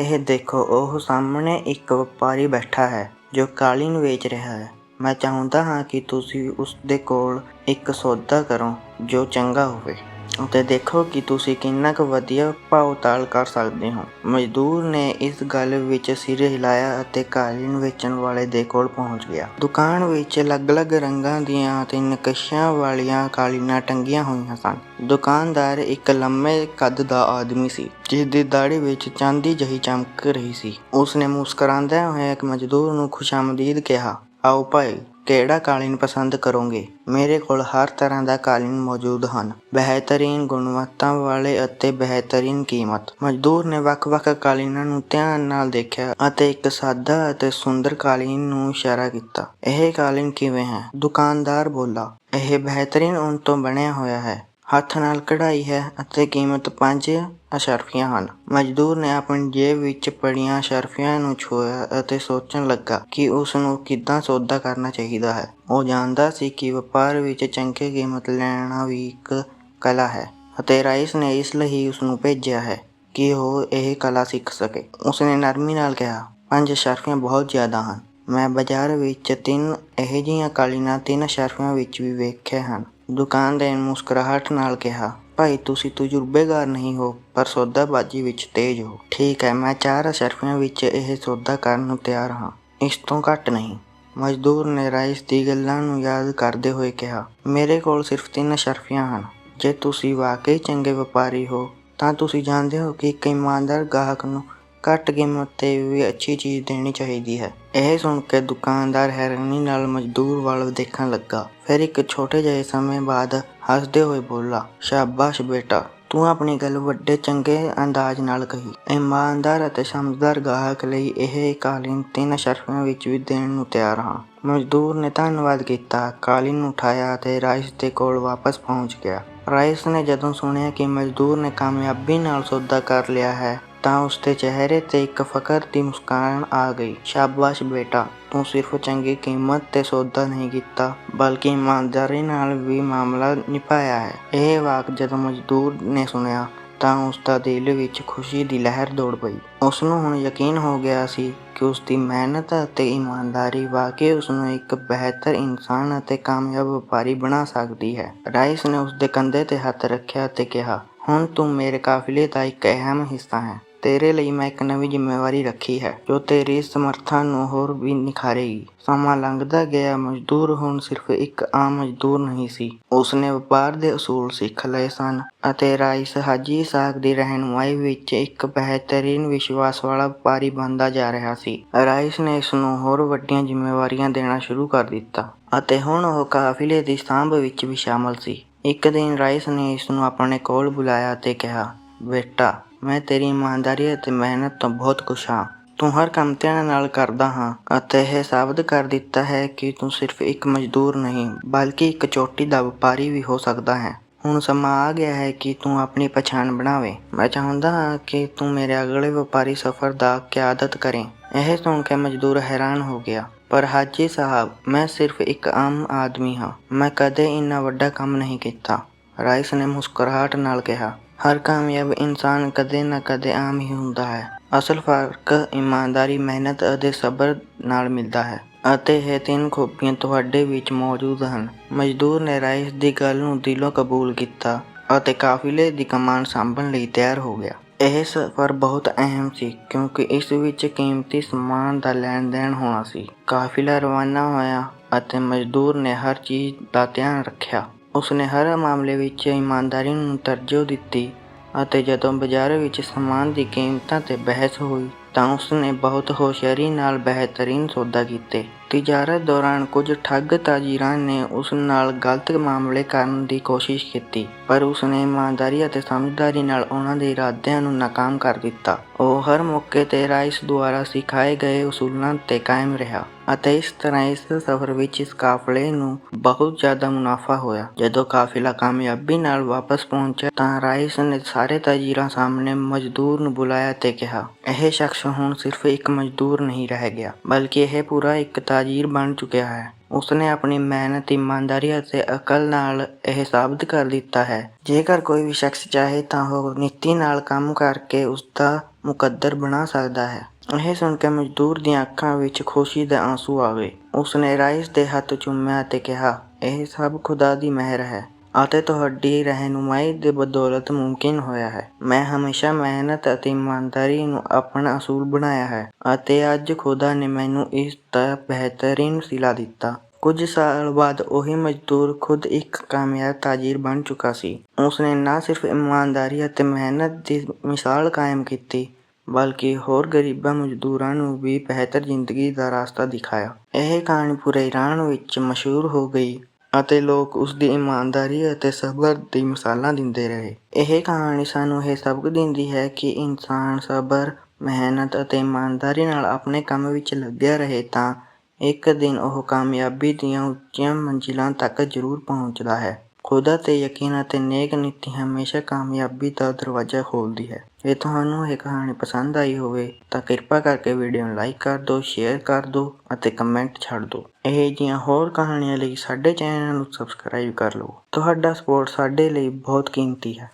Speaker 1: ਇਹ ਦੇਖੋ, ਉਹ ਸਾਹਮਣੇ ਇੱਕ ਵਪਾਰੀ ਬੈਠਾ ਹੈ, ਜੋ ਕਾਲੀ ਨੂੰ ਵੇਚ ਰਿਹਾ ਹੈ। ਮੈਂ ਚਾਹੁੰਦਾ ਹਾਂ ਕਿ ਤੁਸੀਂ ਉਸ ਦੇ ਕੋਲ ਇੱਕ ਸੌਦਾ ਕਰੋ, ਜੋ ਚੰਗਾ ਹੋਵੇ। ਅਤੇ ਦੇਖੋ ਕਿ ਤੁਸੀਂ ਕਿੰਨਾ ਕੁ ਵਧੀਆ ਭਾਅ ਤਾਲ ਕਰ ਸਕਦੇ ਹੋ। ਮਜ਼ਦੂਰ ਨੇ ਇਸ ਗੱਲ ਵਿੱਚ ਸਿਰ ਹਿਲਾਇਆ ਅਤੇ ਕਾਲੀਨ ਵੇਚਣ ਵਾਲੇ ਦੇ ਕੋਲ ਪਹੁੰਚ ਗਿਆ। ਦੁਕਾਨ ਵਿੱਚ ਅਲੱਗ-ਅਲੱਗ ਰੰਗਾਂ ਦੀਆਂ ਅਤੇ ਨਕਸ਼ਿਆਂ ਵਾਲੀਆਂ ਕਾਲੀਨਾਂ ਟੰਗੀਆਂ ਹੋਈਆਂ ਸਨ। ਦੁਕਾਨਦਾਰ ਇੱਕ ਲੰਮੇ ਕੱਦ ਦਾ ਆਦਮੀ ਸੀ ਜਿਸ ਦੀ ਦਾੜੀ ਵਿੱਚ ਚਾਂਦੀ ਜਹੀ ਚਮਕ ਰਹੀ ਸੀ। ਉਸ ਨੇ ਮੁਸਕਰਾਉਂਦਿਆਂ ਹੋਇਆਂ ਇੱਕ ਮਜ਼ਦੂਰ ਨੂੰ ਖੁਸ਼ਾਮਦੀਦ ਕਿਹਾ, ਆਓ ਭਾਈ ਕਿਹੜਾ ਕਾਲੀਨ ਪਸੰਦ ਕਰੋਗੇ? ਮੇਰੇ ਕੋਲ ਹਰ ਤਰ੍ਹਾਂ ਦਾ ਕਾਲੀਨ ਮੌਜੂਦ ਹਨ। ਬਿਹਤਰੀਨ ਗੁਣਵੱਤਾ ਵਾਲੇ ਅਤੇ ਬਿਹਤਰੀਨ ਕੀਮਤ। ਮਜ਼ਦੂਰ ਨੇ ਵੱਖ-ਵੱਖ ਕਾਲੀਨਾਂ ਨੂੰ ਧਿਆਨ ਨਾਲ ਦੇਖਿਆ ਅਤੇ ਇੱਕ ਸਾਦਾ ਅਤੇ ਸੁੰਦਰ ਕਾਲੀਨ ਨੂੰ ਇਸ਼ਾਰਾ ਕੀਤਾ। ਇਹ ਕਾਲੀਨ ਕਿਵੇਂ ਹੈ? ਦੁਕਾਨਦਾਰ ਬੋਲਾ, ਇਹ ਬਿਹਤਰੀਨ ਉੱਨ ਤੋਂ ਬਣਿਆ ਹੋਇਆ ਹੈ। ਹੱਥ ਨਾਲ ਕਢਾਈ ਹੈ ਅਤੇ ਕੀਮਤ 5 ਅਸ਼ਰਫੀਆਂ ਹਨ। ਮਜ਼ਦੂਰ ਨੇ ਆਪਣੀ ਜੇਬ ਵਿੱਚ ਪੜੀਆਂ ਅਸ਼ਰਫੀਆਂ ਨੂੰ ਛੋਇਆ ਅਤੇ ਸੋਚਣ ਲੱਗਾ ਕਿ ਉਸ ਨੂੰ ਕਿੱਦਾਂ ਸੌਦਾ ਕਰਨਾ ਚਾਹੀਦਾ ਹੈ। ਉਹ ਜਾਣਦਾ ਸੀ ਕਿ ਵਪਾਰ ਵਿੱਚ ਚੰਗੀ ਕੀਮਤ ਲੈਣਾ ਵੀ ਇੱਕ ਕਲਾ ਹੈ ਅਤੇ ਰਾਈਸ ਨੇ ਇਸ ਲਈ ਉਸ ਨੂੰ ਭੇਜਿਆ ਹੈ ਕਿ ਉਹ ਇਹ ਕਲਾ ਸਿੱਖ ਸਕੇ। ਉਸ ਨੇ ਨਰਮੀ ਨਾਲ ਕਿਹਾ, ਪੰਜ ਅਸ਼ਰਫੀਆਂ ਬਹੁਤ ਜ਼ਿਆਦਾ ਹਨ। ਮੈਂ ਬਾਜ਼ਾਰ ਵਿੱਚ ਤਿੰਨ ਇਹੋ ਜਿਹੀਆਂ ਕਾਲੀਆਂ ਤਿੰਨ ਅਸ਼ਰਫੀਆਂ ਵਿੱਚ ਵੀ ਵੇਖੇ ਹਨ। ਦੁਕਾਨਦਾਰ ਨੇ ਮੁਸਕਰਾਹਟ ਨਾਲ ਕਿਹਾ, ਭਾਈ, ਤੁਸੀਂ ਤਜਰਬੇਕਾਰ ਨਹੀਂ ਹੋ, ਪਰ ਸੌਦਾਬਾਜ਼ੀ ਵਿੱਚ ਤੇਜ਼ ਹੋ। ਠੀਕ ਹੈ, ਮੈਂ ਚਾਰ ਅਸ਼ਰਫੀਆਂ ਵਿੱਚ ਇਹ ਸੌਦਾ ਕਰਨ ਨੂੰ ਤਿਆਰ ਹਾਂ। ਇਸ ਤੋਂ ਘੱਟ ਨਹੀਂ। ਮਜ਼ਦੂਰ ਨੇ ਰਾਈਸ ਦੀ ਗੱਲਾਂ ਨੂੰ ਯਾਦ ਕਰਦੇ ਹੋਏ ਕਿਹਾ, ਮੇਰੇ ਕੋਲ ਸਿਰਫ ਤਿੰਨ ਅਸ਼ਰਫੀਆਂ ਹਨ। ਜੇ ਤੁਸੀਂ ਵਾਕਈ ਚੰਗੇ ਵਪਾਰੀ ਹੋ, ਤਾਂ ਤੁਸੀਂ ਜਾਣਦੇ ਹੋ ਕਿ ਇੱਕ ਇਮਾਨਦਾਰ ਗਾਹਕ ਨੂੰ ਘੱਟ ਕੀਮਤ ਤੇ ਵੀ ਅੱਛੀ ਚੀਜ਼ ਦੇਣੀ ਚਾਹੀਦੀ ਹੈ। ਇਹ ਸੁਣ ਕੇ ਦੁਕਾਨਦਾਰ ਹੈਰਾਨੀ ਨਾਲ ਮਜ਼ਦੂਰ ਵੱਲ ਦੇਖਣ ਲੱਗਾ। ਫਿਰ ਇੱਕ ਛੋਟੇ ਜਿਹੇ ਸਮੇਂ ਬਾਅਦ ਹੱਸਦੇ ਹੋਏ ਬੋਲਾ ਸ਼ਾਬਾਸ਼ ਬੇਟਾ, ਤੂੰ ਆਪਣੀ ਗੱਲ ਵੱਡੇ ਚੰਗੇ ਅੰਦਾਜ਼ ਨਾਲ ਕਹੀ। ਇਮਾਨਦਾਰ ਅਤੇ ਸਮਝਦਾਰ ਗਾਹਕ ਲਈ ਇਹ ਕਾਲੀਨ ਤਿੰਨ ਸ਼ਰਫਾਂ ਵਿੱਚ ਵੀ ਦੇਣ ਨੂੰ ਤਿਆਰ ਹਾਂ। ਮਜ਼ਦੂਰ ਨੇ ਧੰਨਵਾਦ ਕੀਤਾ। ਕਾਲੀਨ ਨੂੰ ਉਠਾਇਆ ਅਤੇ ਰਾਈਸ ਦੇ ਕੋਲ ਵਾਪਸ ਪਹੁੰਚ ਗਿਆ। ਰਾਈਸ ਨੇ ਜਦੋਂ ਸੁਣਿਆ ਕਿ ਮਜ਼ਦੂਰ ਨੇ ਕਾਮਯਾਬੀ ਨਾਲ ਸੌਦਾ ਕਰ ਲਿਆ ਹੈ ਤਾਂ ਉਸਦੇ ਚਿਹਰੇ ਤੇ ਇੱਕ ਫਖਰ ਦੀ ਮੁਸਕਾਨ ਆ ਗਈ। ਸ਼ਾਬਾਸ਼ ਬੇਟਾ, ਤੂੰ ਸਿਰਫ ਚੰਗੀ ਕੀਮਤ ਤੇ ਸੌਦਾ ਨਹੀਂ ਕੀਤਾ, ਬਲਕਿ ਇਮਾਨਦਾਰੀ ਨਾਲ ਵੀ ਮਾਮਲਾ ਨਿਭਾਇਆ ਹੈ। ਇਹ ਵਾਕ ਜਦੋਂ ਮਜ਼ਦੂਰ ਨੇ ਸੁਣਿਆ, ਤਾਂ ਉਸਦਾ ਦਿਲ ਵਿੱਚ ਖੁਸ਼ੀ ਦੀ ਲਹਿਰ ਦੌੜ ਪਈ। ਉਸਨੂੰ ਹੁਣ ਯਕੀਨ ਹੋ ਗਿਆ ਸੀ ਕਿ ਉਸਦੀ ਮਿਹਨਤ ਅਤੇ ਇਮਾਨਦਾਰੀ ਵਾਕਈ ਉਸਨੂੰ ਇੱਕ ਬਿਹਤਰ ਇਨਸਾਨ ਅਤੇ ਕਾਮਯਾਬ ਵਪਾਰੀ ਬਣਾ ਸਕਦੀ ਹੈ। ਰਾਈਸ ਨੇ ਉਸਦੇ ਕੰਧੇ ਤੇ ਹੱਥ ਰੱਖਿਆ ਅਤੇ ਕਿਹਾ, ਹੁਣ ਤੂੰ ਮੇਰੇ ਕਾਫਿਲੇ ਦਾ ਇੱਕ ਅਹਿਮ ਹਿੱਸਾ ਹੈ। ਤੇਰੇ ਲਈ ਮੈਂ ਇੱਕ ਨਵੀਂ ਜ਼ਿੰਮੇਵਾਰੀ ਰੱਖੀ ਹੈ, ਜੋ ਤੇਰੀ ਸਮਰੱਥਾ ਨੂੰ ਹੋਰ ਵੀ ਨਿਖਾਰੇਗੀ। ਸਮਾਂ ਲੰਘਦਾ ਗਿਆ, ਮਜ਼ਦੂਰ ਹੁਣ ਸਿਰਫ ਇੱਕ ਆਮ ਮਜ਼ਦੂਰ ਨਹੀਂ ਸੀ। ਉਸਨੇ ਵਪਾਰ ਦੇ ਅਸੂਲ ਸਿੱਖ ਲਏ ਸਨ ਅਤੇ ਰਾਈਸ ਹਾਜੀ ਸਾਗ ਦੀ ਰਹਿਨੁਮਾਈ ਵਿੱਚ ਇੱਕ ਬਿਹਤਰੀਨ ਵਿਸ਼ਵਾਸ ਵਾਲਾ ਵਪਾਰੀ ਬਣਦਾ ਜਾ ਰਿਹਾ ਸੀ। ਰਾਈਸ ਨੇ ਇਸ ਨੂੰ ਹੋਰ ਵੱਡੀਆਂ ਜ਼ਿੰਮੇਵਾਰੀਆਂ ਦੇਣਾ ਸ਼ੁਰੂ ਕਰ ਦਿੱਤਾ ਅਤੇ ਹੁਣ ਉਹ ਕਾਫਿਲੇ ਦੀ ਸਾਂਭ ਵਿੱਚ ਵੀ ਸ਼ਾਮਲ ਸੀ। ਇੱਕ ਦਿਨ ਰਾਈਸ ਨੇ ਇਸ ਨੂੰ ਆਪਣੇ ਕੋਲ ਬੁਲਾਇਆ ਅਤੇ ਕਿਹਾ, ਬੇਟਾ ਮੈਂ ਤੇਰੀ ਇਮਾਨਦਾਰੀ ਅਤੇ ਮਿਹਨਤ ਤੋਂ ਬਹੁਤ ਖੁਸ਼ ਹਾਂ। ਤੂੰ ਹਰ ਕੰਮ ਧਿਆਨ ਨਾਲ ਕਰਦਾ ਹਾਂ ਅਤੇ ਇਹ ਸਾਬਤ ਕਰ ਦਿੱਤਾ ਹੈ ਕਿ ਤੂੰ ਸਿਰਫ ਇੱਕ ਮਜ਼ਦੂਰ ਨਹੀਂ, ਬਲਕਿ ਇੱਕ ਚੋਟੀ ਦਾ ਵਪਾਰੀ ਵੀ ਹੋ ਸਕਦਾ ਹੈ। ਹੁਣ ਸਮਾਂ ਆ ਗਿਆ ਹੈ ਕਿ ਤੂੰ ਆਪਣੀ ਪਛਾਣ ਬਣਾਵੇਂ। ਮੈਂ ਚਾਹੁੰਦਾ ਹਾਂ ਕਿ ਤੂੰ ਮੇਰੇ ਅਗਲੇ ਵਪਾਰੀ ਸਫ਼ਰ ਦਾ ਕਿਆਦਤ ਕਰੇ। ਇਹ ਸੁਣ ਕੇ ਮਜ਼ਦੂਰ ਹੈਰਾਨ ਹੋ ਗਿਆ। ਪਰ ਹਾਜੀ ਸਾਹਿਬ, ਮੈਂ ਸਿਰਫ ਇੱਕ ਆਮ ਆਦਮੀ ਹਾਂ। ਮੈਂ ਕਦੇ ਇੰਨਾ ਵੱਡਾ ਕੰਮ ਨਹੀਂ ਕੀਤਾ। ਰਾਈਸ ਨੇ ਮੁਸਕਰਾਹਟ ਨਾਲ ਕਿਹਾ। ਹਰ ਕਾਮਯਾਬ ਇਨਸਾਨ ਕਦੇ ਨਾ ਕਦੇ ਆਮ ਹੀ ਹੁੰਦਾ ਹੈ। ਅਸਲ ਫ਼ਰਕ ਇਮਾਨਦਾਰੀ, ਮਿਹਨਤ ਅਤੇ ਸਬਰ ਨਾਲ ਮਿਲਦਾ ਹੈ ਅਤੇ ਇਹ ਤਿੰਨ ਖੂਬੀਆਂ ਤੁਹਾਡੇ ਵਿੱਚ ਮੌਜੂਦ ਹਨ। ਮਜ਼ਦੂਰ ਨੇ ਰਾਈਸ ਦੀ ਗੱਲ ਨੂੰ ਦਿਲੋਂ ਕਬੂਲ ਕੀਤਾ ਅਤੇ ਕਾਫਿਲੇ ਦੀ ਕਮਾਨ ਸੰਭਣ ਲਈ ਤਿਆਰ ਹੋ ਗਿਆ। ਇਹ ਸਫ਼ਰ ਬਹੁਤ ਅਹਿਮ ਸੀ ਕਿਉਂਕਿ ਇਸ ਵਿੱਚ ਕੀਮਤੀ ਸਮਾਨ ਦਾ ਲੈਣ ਦੇਣ ਹੋਣਾ ਸੀ। ਕਾਫਿਲਾ ਰਵਾਨਾ ਹੋਇਆ ਅਤੇ ਮਜ਼ਦੂਰ ਨੇ ਹਰ ਚੀਜ਼ ਦਾ ਧਿਆਨ ਰੱਖਿਆ। ਉਸਨੇ ਹਰ ਮਾਮਲੇ ਵਿੱਚ ਇਮਾਨਦਾਰੀ ਨੂੰ ਤਰਜੀਹ ਦਿੱਤੀ ਅਤੇ ਜਦੋਂ ਬਾਜ਼ਾਰ ਵਿੱਚ ਸਮਾਨ ਦੀ ਕੀਮਤਾਂ ਤੇ ਬਹਿਸ ਹੋਈ ਤਾਂ ਉਸਨੇ ਬਹੁਤ ਹੋਸ਼ਿਆਰੀ ਨਾਲ ਬਿਹਤਰੀਨ ਸੌਦਾ ਕੀਤੇ। ਤਿਜਾਰਤ ਦੌਰਾਨ ਕੁਝ ਠੱਗ ਤਾਜੀਰਾਂ ਨੇ ਉਸ ਨਾਲ ਗਲਤ ਮਾਮਲੇ ਕਰਨ ਦੀ ਕੋਸ਼ਿਸ਼ ਕੀਤੀ, ਪਰ ਉਸਨੇ ਇਮਾਨਦਾਰੀ ਅਤੇ ਸਮਝਦਾਰੀ ਨਾਲ ਉਹਨਾਂ ਦੇ ਇਰਾਦਿਆਂ ਨੂੰ ਨਾਕਾਮ ਕਰ ਦਿੱਤਾ। ਉਹ ਹਰ ਮੌਕੇ ਤੇ ਰਾਈਸ ਦੁਆਰਾ ਸਿਖਾਏ ਗਏ ਅਸੂਲਾਂ ਤੇ ਕਾਇਮ ਰਿਹਾ। ਅਤੇ ਇਸ ਤਰ੍ਹਾਂ ਇਸ ਸਫ਼ਰ ਵਿੱਚ ਇਸ ਕਾਫਲੇ ਨੂੰ ਬਹੁਤ ਜ਼ਿਆਦਾ ਮੁਨਾਫਾ ਹੋਇਆ। ਜਦੋਂ ਕਾਫਿਲਾ ਕਾਮਯਾਬੀ ਨਾਲ ਵਾਪਸ ਪਹੁੰਚਿਆ ਤਾਂ ਰਾਈਸ ਨੇ ਸਾਰੇ ਤਾਜੀਰਾਂ ਸਾਹਮਣੇ ਮਜ਼ਦੂਰ ਨੂੰ ਬੁਲਾਇਆ ਤੇ ਕਿਹਾ, ਇਹ ਸ਼ਖਸ ਹੁਣ ਸਿਰਫ ਇੱਕ ਮਜ਼ਦੂਰ ਨਹੀਂ ਰਹਿ ਗਿਆ, ਬਲਕਿ ਇਹ ਪੂਰਾ ਇੱਕ ਤਾਜੀਰ ਬਣ ਚੁੱਕਿਆ ਹੈ। ਉਸਨੇ ਆਪਣੀ ਮਿਹਨਤ, ਇਮਾਨਦਾਰੀ ਅਤੇ ਅਕਲ ਨਾਲ ਇਹ ਸਾਬਤ ਕਰ ਦਿੱਤਾ ਹੈ। ਜੇਕਰ ਕੋਈ ਵੀ ਸ਼ਖਸ ਚਾਹੇ ਤਾਂ ਉਹ ਨੀਤੀ ਨਾਲ ਕੰਮ ਕਰਕੇ ਉਸ ਦਾ ਮੁਕੱਦਰ ਬਣਾ ਸਕਦਾ ਹੈ। ਇਹ ਸੁਣ ਕੇ ਮਜ਼ਦੂਰ ਦੀਆਂ ਅੱਖਾਂ ਵਿੱਚ ਖੁਸ਼ੀ ਦੇ ਆਂਸੂ ਆ ਗਏ। ਉਸਨੇ ਰਾਈਸ ਦੇ ਹੱਥ ਚੁੰਮਿਆ ਤੇ ਕਿਹਾ, ਇਹ ਸਭ ਖੁਦਾ ਦੀ ਮਿਹਰ ਹੈ ਅਤੇ ਤੁਹਾਡੀ ਰਹਿਨੁਮਾਈ ਦੇ ਬਦੌਲਤ ਮੁਮਕਿਨ ਹੋਇਆ ਹੈ। ਮੈਂ ਹਮੇਸ਼ਾ ਮਿਹਨਤ ਅਤੇ ਇਮਾਨਦਾਰੀ ਨੂੰ ਆਪਣਾ ਅਸੂਲ ਬਣਾਇਆ ਹੈ ਅਤੇ ਅੱਜ ਖੁਦਾ ਨੇ ਮੈਨੂੰ ਇਸ ਦਾ ਬਿਹਤਰੀਨ ਸਿਲਾ ਦਿੱਤਾ। ਕੁਝ ਸਾਲ ਬਾਅਦ ਉਹੀ ਮਜ਼ਦੂਰ ਖੁਦ ਇੱਕ ਕਾਮਯਾਬ ਤਾਜੀਰ ਬਣ ਚੁੱਕਾ ਸੀ। ਉਸਨੇ ਨਾ ਸਿਰਫ ਇਮਾਨਦਾਰੀ ਅਤੇ ਮਿਹਨਤ ਦੀ ਮਿਸਾਲ ਕਾਇਮ ਕੀਤੀ ਬਲਕਿ ਹੋਰ ਗਰੀਬਾਂ ਮਜ਼ਦੂਰਾਂ ਨੂੰ ਵੀ ਬਿਹਤਰ ਜ਼ਿੰਦਗੀ ਦਾ ਰਸਤਾ ਦਿਖਾਇਆ। ਇਹ ਕਹਾਣੀ ਪੂਰੇ ਈਰਾਨ ਵਿੱਚ ਮਸ਼ਹੂਰ ਹੋ ਗਈ ਅਤੇ ਲੋਕ ਉਸ ਦੀ ਇਮਾਨਦਾਰੀ ਅਤੇ ਸਬਰ ਦੀ ਮਿਸਾਲਾਂ ਦਿੰਦੇ ਰਹੇ। ਇਹ ਕਹਾਣੀ ਸਾਨੂੰ ਇਹ ਸਬਕ ਦਿੰਦੀ ਹੈ ਕਿ ਇਨਸਾਨ ਸਬਰ, ਮਿਹਨਤ ਅਤੇ ਇਮਾਨਦਾਰੀ ਨਾਲ ਆਪਣੇ ਕੰਮ ਵਿੱਚ ਲੱਗਿਆ ਰਹੇ ਤਾਂ ਇੱਕ ਦਿਨ ਉਹ ਕਾਮਯਾਬੀ ਦੀਆਂ ਉੱਚੀਆਂ ਮੰਜ਼ਿਲਾਂ ਤੱਕ ਜ਼ਰੂਰ ਪਹੁੰਚਦਾ ਹੈ। ਖੁਦਾ ਤੇ ਯਕੀਨ ਅਤੇ ਨੇਕ ਨੀਤੀ ਹਮੇਸ਼ਾ ਕਾਮਯਾਬੀ ਦਾ ਦਰਵਾਜ਼ਾ ਖੋਲ੍ਹਦੀ ਹੈ। ਜੇ ਤੁਹਾਨੂੰ ਇਹ ਕਹਾਣੀ ਪਸੰਦ ਆਈ ਹੋਵੇ ਤਾਂ ਕਿਰਪਾ ਕਰਕੇ ਵੀਡੀਓ ਨੂੰ ਲਾਈਕ ਕਰ ਦਿਓ, ਸ਼ੇਅਰ ਕਰ ਦਿਓ ਅਤੇ ਕਮੈਂਟ ਛੱਡ ਦਿਓ। ਇਹ ਜਿਹੀਆਂ ਹੋਰ ਕਹਾਣੀਆਂ ਲਈ ਸਾਡੇ ਚੈਨਲ ਨੂੰ ਸਬਸਕ੍ਰਾਈਬ ਕਰ ਲਓ। ਤੁਹਾਡਾ ਸਪੋਰਟ ਸਾਡੇ ਲਈ ਬਹੁਤ ਕੀਮਤੀ ਹੈ।